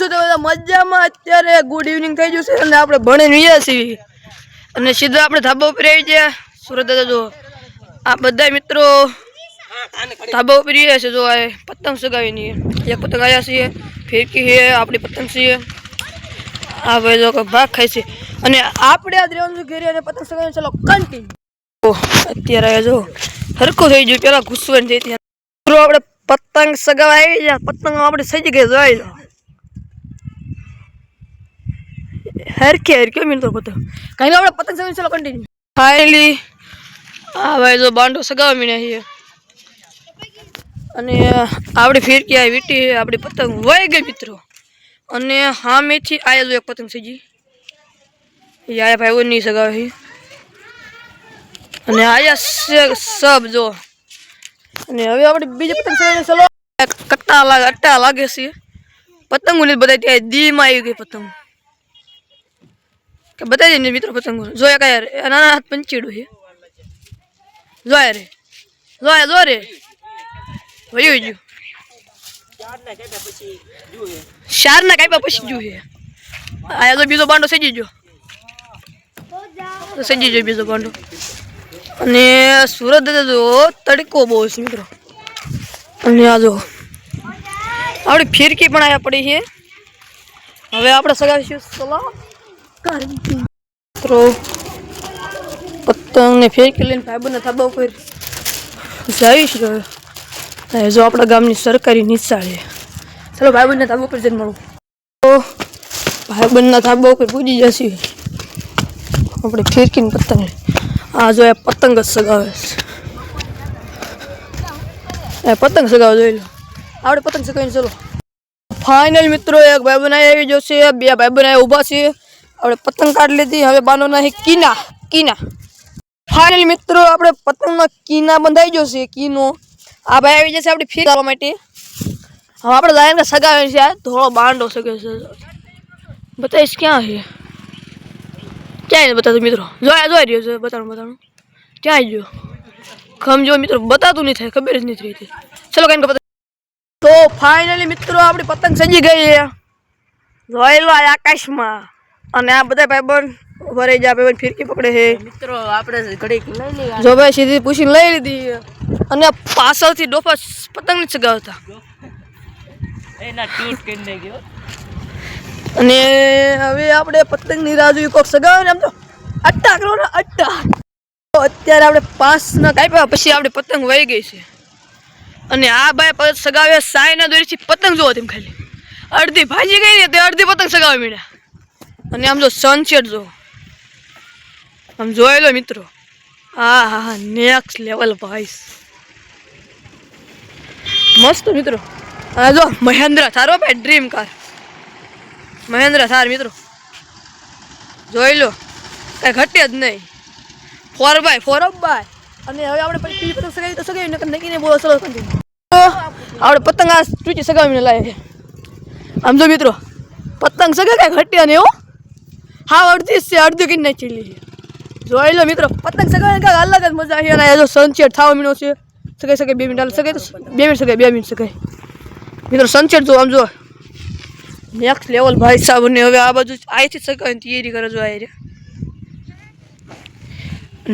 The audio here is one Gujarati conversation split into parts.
છો તમે મજામાં અત્યારે ગુડ ઇવનિંગ થઈ છે. અને આપણે ભણીને છીએ. અને સીધા આપણે ધાબા ઉપર આવી સુરત દાદા, જો. આ બધા મિત્રો ધાબા ઉપર રહ્યા છે, જો આ પતંગ સગાવીની એક પતંગ આવ્યા છીએ, ફિરકી છે, આપણી પતંગ છીએ. આ ભાઈ ભાગ ખાય છે. અને આપણે આ દ્રેવાનું ઘેરી પતંગ સગાવીને. ચાલો કન્ટિન્યુ અત્યારે જો, હરખું થઈ ગયું, પેલા ગુસ્સો થઈ મિત્રો આપણે પતંગ સગાવા આવી ગયા પતંગ આપણે સજી ગઈ જોઈ લો હરખે હરખે મિત્રો પતંગ કઈ આપણે પતંગ સગાવી ચાલો કન્ટિન્યુ ફાઇનલી આ ભાઈ જો બાંડો સગાવા મીણ્યા છીએ અને આપણે ફિરકી આવી વીટી આપણી પતંગ વહી ગઈ મિત્રો અને સામેથી આયા જો એક પતંગ સજી એ આયા ભાઈ એવું નહીં સગાવે છે અને આયા સ- સબ જો અને હવે આપણે બીજી પતંગ સગાવીને ચલો કટ્ટા લાગે અટ્ટા લાગે છે પતંગો ને બધા ત્યાં દીમાં આવી ગઈ પતંગ કે બતાવી દે મિત્રો પતંગો જોયા કયા રે નાના હાથ પંચીડું છે. જોયા રે જોયા જો રે. વયું ગયું. ના કાપ્યા પછી ગયું છે આયા તો બીજો બાંડો સજી ગયો. તો સજી ગયો બીજો બાંડો. અને સુરત જો તડકો બહુ છે મિત્રો. અને આ જો આપણી ફિરકી પણ આયા પડી છે. હવે આપણે સગાવીશું. સલાહ મિત્રો પતંગ ને ફિરકી લઈને ભાઈબંધના થાબો ઉપર જઈશું ગયો. જો આપણા ગામની સરકારી નિશાળે. ચાલો ભાઈબંધના થાબા ઉપર જઈને મળું. તો ભાઈબંધના થાબા ઉપર પૂજી જશે. આપણે ફેરકીને પતંગ. આ જો એ પતંગ જ સગાવે છે. એ પતંગ સગાવ જોઈ લો. આપણે પતંગ સગાવીને ચલો. ફાઇનલ મિત્રો, એક ભાઈ બનાવી આવી જશે. બે ભાઈ બનાવી ઊભા છે. આપણે પતંગ કાઢી લીધી, હવે બાનો નહીં કીના કીના. ફાઇનલ મિત્રો, આપણે પતંગમાં કીના બંધાઈ જશે કીનો. આ ભાઈ આવી જશે આપણે ફીર કરવા માટે. હવે આપણે જાય સગાવે છે ધોળો બાંડો શકે છે. બતાવીશ ક્યાં છે? ક્યાંય બતાતું મિત્રો? જોયા, જોઈ રહ્યો છે બતાવું બતાવું ક્યાંય ગયો? ખમ જો મિત્રો, બતાતું નહીં થાય, ખબર જ નથી થઈ ચલો કઈ તો ફાઇનલી મિત્રો, આપણી પતંગ સજી ગઈ છે. જોઈ લો આકાશમાં. અને આ બધા ભાઈબંધ રહી જાય ભાઈબંધ ફિરકી પકડે છે. મિત્રો આપણે ઘડીક લઈ લઈએ. જો ભાઈ સીધી પૂછીને લઈ લીધી. અને પાછળથી ડોફા પતંગ ચગાવતા. એના અને હવે આપણે પતંગની જોઈએ કોક સગાવે ને આમ તો અટ્ટા કરો ને અટ્ટા. અત્યારે આપણે પાંચ ના કાપ્યા પછી આપણે પતંગ વહી ગઈ છે. અને આ ભાઈ પતંગ સગાવે સાયના દોરીથી પતંગ જોવા તેમ ખાલી. અડધી ભાજી ગઈ ને તે અડધી પતંગ સગાવી મીડ્યા. અને આમ જો સનસેટ જો. આમ જોઈ લો મિત્રો. હા હા હા નેક્સ્ટ લેવલ ભાઈ મસ્ત મિત્રો. હા જો મહેન્દ્ર થારો ભાઈ ડ્રીમ કાર મહેન્દ્ર થાર મિત્રો. જોઈ લો. કાંઈ ઘટે જ નહીં. Four by four up by અને હવે આપણે પછી પતંગ સગાવી તો સગાવી નકર નકીને બોલો, ચલો. આપણે પતંગ આ ચૂચી સગાવીને લાવે આમ જો મિત્રો, પતંગ સગા કાંઈ ઘટ્યા ને હો. હા અડધી છે અડધી કિન્ને ચીલી છે જોઈ લો મિત્રો, પતંગ સગાવીને કાંઈક અલગ જ મજા છે અને જો સનસેટ થવા મીનો છે. સગાઈ સગાઈ, બે મિનિટ સગાઈ તો બે મિનિટ સગાઈ, બે મિનિટ સગાઈ. મિત્રો સનસેટ જો આમ જો. નેક્સ્ટ લેવલ ભાઈ સાહેબ ને હવે આ બાજુ અહીંથી સગાવાની તૈયારી કરે જો આ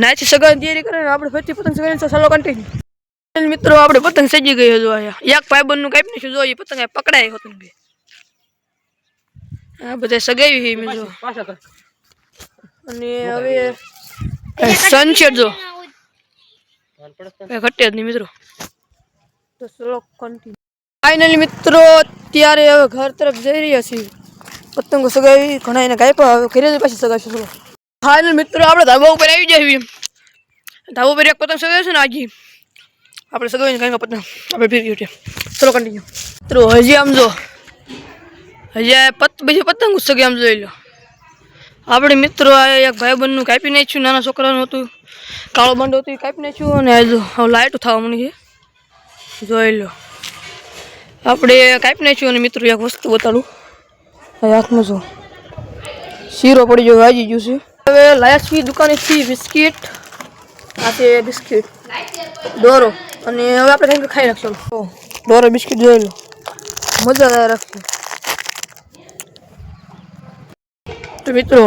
નાચી સગાવાની તૈયારી કરે ને આપણે ફરીથી પતંગ સગાઈ ચાલો કન્ટિન્યુ મિત્રો, આપણે પતંગ સજી ગઈ જો અહીંયા. એક ભાઈ બંધનું કાપી નાખ્યું, જો એ પતંગ પકડાય હોતું બે. આ બધા સગાવી છે મેં જો. અને હવે સનસેટ જો. ઘટ્યા ઘટે જ નહીં મિત્રો. તો સ્લો કન્ટિન્યુ ફાઇનલી મિત્રો અત્યારે હવે ઘર તરફ જઈ રહ્યા છીએ. પતંગો સગાવી ઘણા એને કાપ્યા હવે ઘરે જ પાછી સગાવીશું ચલો. ફાઇનલ મિત્રો આપણે ધાબા ઉપર આવી જાય ધાબા ઉપર એક પતંગ સગાવ્યું છે ને આજી આપણે સગાવીને કાંઈ પતંગ. આપણે ફેરવી ઉઠે ચલો કન્ટિન્યુ મિત્રો હજી આમ જો. હજી પત, બીજી પતંગ સગે આમ જોઈ લો. આપણે મિત્રો આ એક ભાઈબંધનું કાપી નાખ્યું, નાના છોકરાનું હતું, કાળો બંડો હતું, એ કાપી નાખ્યું અને હજુ લાઇટ થવા મળી છે. જોઈ લો. આપણે કાપી નાખ્યું અને મિત્રો એક વસ્તુ બતાડું. હાથમાં જો, શીરો પડી ગયો વાજી ગયું છે. હવે લાયા છીએ દુકાનેથી બિસ્કિટ. આ છે બિસ્કિટ. દોરો. અને હવે આપણે કંઈક ખાઈ નાખશું. દોરો, બિસ્કિટ જોઈ લો. મજા રાખશું. તો મિત્રો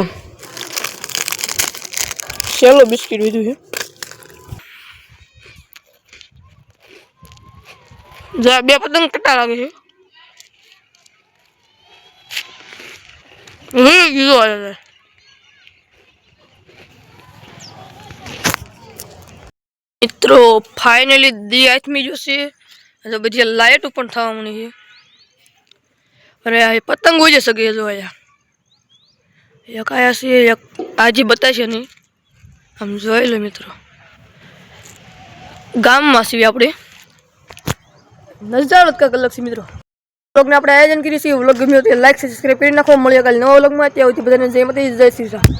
છેલ્લો બિસ્કિટ લીધું છે. જા બે પતંગ કટા લાગે છે. હમ કીધું આવે મિત્રો ફાઇનલી દી આથમી જોશે. બધી લાઈટ પણ થવા મળી છે. અને પતંગ હોય છે શકે જો અહીંયા. એક આયા છે, એક આજે બતાવશે નહીં. આમ જોઈ લો મિત્રો. ગામમાં છીએ આપણે. નજારો જ કંઈક અલગ છે મિત્રો. વ્લોગને આપણે આયોજન કરીએ છીએ. વ્લોગ ગમ્યો તો લાઈક સબસ્ક્રાઈબ કરી નાખો. મળીએ કાલે નવા વ્લોગમાં. ત્યાં સુધી બધાને જય માતાજી, જય શ્રી રામ.